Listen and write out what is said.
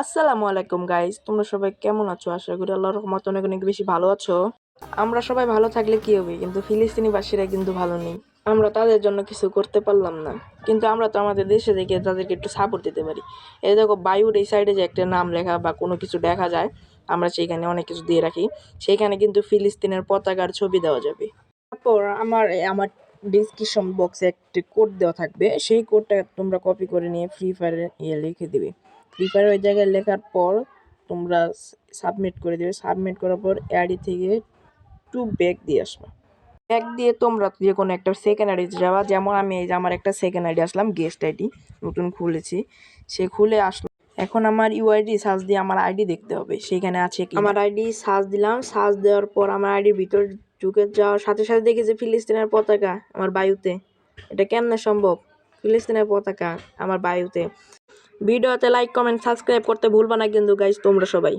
আসসালামু আলাইকুম গাইজ তোমরা সবাই কেমন আছো? আশা করি আল্লাহর রহমত অনেক অনেক বেশি ভালো আছো। আমরা সবাই ভালো থাকলে কি হবে? কিন্তু ফিলিস্তিনিবাসীরা কিন্তু ভালো নেই। আমরা তাদের জন্য কিছু করতে পারলাম না। কিন্তু আমরা তো আমাদের দেশে থেকে তাদেরকে একটু সাপোর্ট দিতে পারি। এই দেখো বায়ুর এই সাইডে যে একটা নাম লেখা বা কোনো কিছু দেখা যায়, আমরা সেইখানে অনেক কিছু দিয়ে রাখি। সেইখানে কিন্তু ফিলিস্তিনের পতাকার ছবি দেওয়া যাবে। তারপর আমার আমার ডিসক্রিপশন বক্সে একটি কোড দেওয়া থাকবে। সেই কোডটা তোমরা কপি করে নিয়ে ফ্রি ফায়ারে ইয়ে লিখে দিবে। ফায়ার ওই জায়গায় লেখার পর তোমরা সাবমিট করে দেবে। সাবমিট করার পর অ্যাডি থেকে টু ব্যাক দিয়ে আসবা। ব্যাক দিয়ে তোমরা যে কোনো একটা সেকেন্ড আইডি যাবা। যেমন আমি এই যে আমার একটা সেকেন্ড আইডি আসলাম গেস্ট আইডি নতুন খুলেছি। সে খুলে আসলো। এখন আমার ইউআইডি সার্চ দিয়ে আমার আইডি দেখতে হবে। সেখানে আছে কি আমার আইডি সার্চ দিলাম। সার্চ দেওয়ার পর আমার আইডির ভিতর ঢুকে যাওয়ার সাথে সাথে দেখি যে ফিলিস্তিনের পতাকা, আমার বায়ুতে। এটা কেমনে সম্ভব? ফিলিস্তিনের পতাকা আমার বায়ুতে। ভিডিওতে লাইক কমেন্ট সাবস্ক্রাইব করতে ভুলবা না কিন্তু গাইজ তোমরা সবাই।